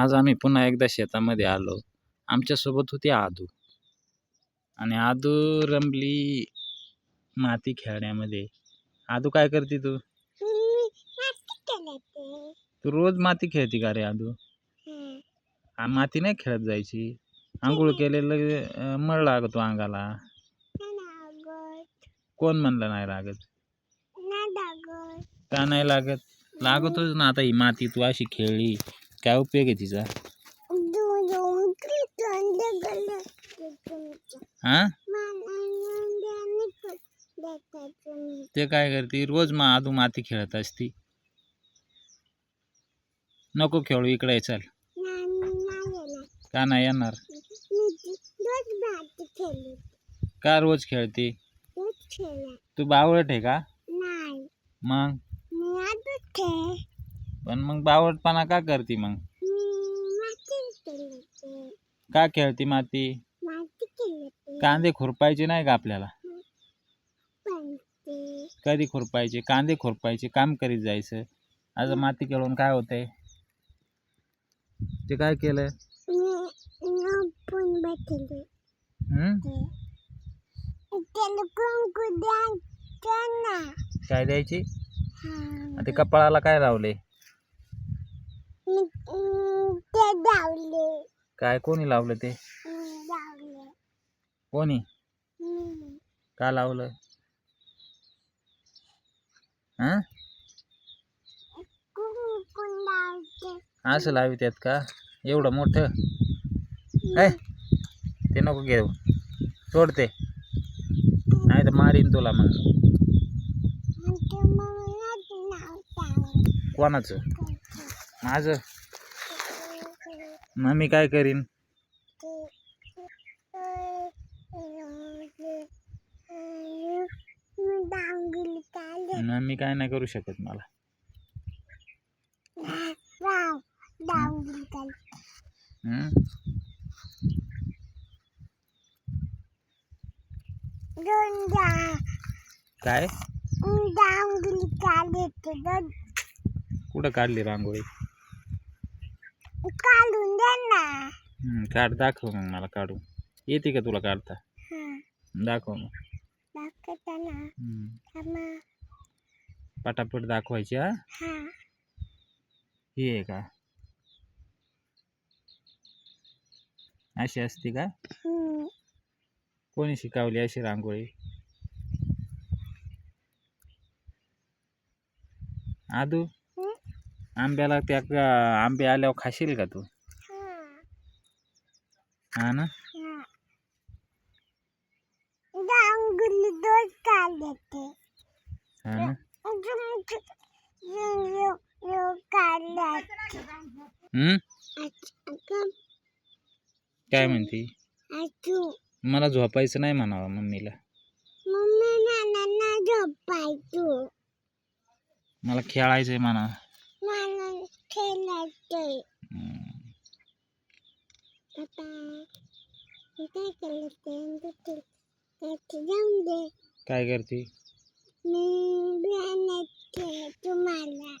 आज आम्ही पुन्हा एकदा शेतामध्ये आलो. आमच्यासोबत होती आदू. आणि आदू रमली माती खेळण्यामध्ये. आदू काय करते तू? तू रोज माती खेळती का रे आदू? माती नाही खेळत जायची. आंघोळ केलेलं मळ लागतो अंगाला. कोण म्हणलं नाही लागत. का नाही लागत? लागतच ना आता ही माती. तू अशी खेळली. काय उपयोग आहे तिचा? हा? ते काय करते? रोज मा आदू माती खेळत असती. नको खेळू इकडे चल. का नाही येणार? का रोज खेळते? तू बावळट आहे का? मग? पण मग बावटपणा का करते मग? का खेळते माती? कांदे खुरपायचे नाही का आपल्याला? कधी खुरपायचे? कांदे खुरपायचे काम करीत जायचं. आज माती खेळून काय होतंय? ते काय केलं काय द्यायची? ते कपाळाला काय लावले काय कोणी लावलं ते? कोणी? का लावलं? हा? असं लावित्यात का? एवढं मोठं? काय ते नको घेऊ. सोड ते. नाही तर मारीन तुला मग. कोणाचं? माझं. मग मी काय करीन? मी काय नाही करू शकत मला? काय? कुठं काढली रांगोळी? काढून दे ना. हम्म, काढ दाखव मग मला काढून. येते का तुला काढता? हा. दाखव मग. दाखवताना हम्म. थांबा. पटापट दाखवायची हा? हा. ही आहे का? अशी असते का? हम्म. कोणी शिकवली अशी रांगोळी? आदू? हं? आंब्याला त्या आंबे आल्यावर खाशील का तू? हा. ना? काय म्हणती? मला झोपायचं नाही म्हणावं मम्मीला. मला खेळायचंय म्हणा. मी काय केलं ते जाऊन दे. काय करते? मी तुम्हाला.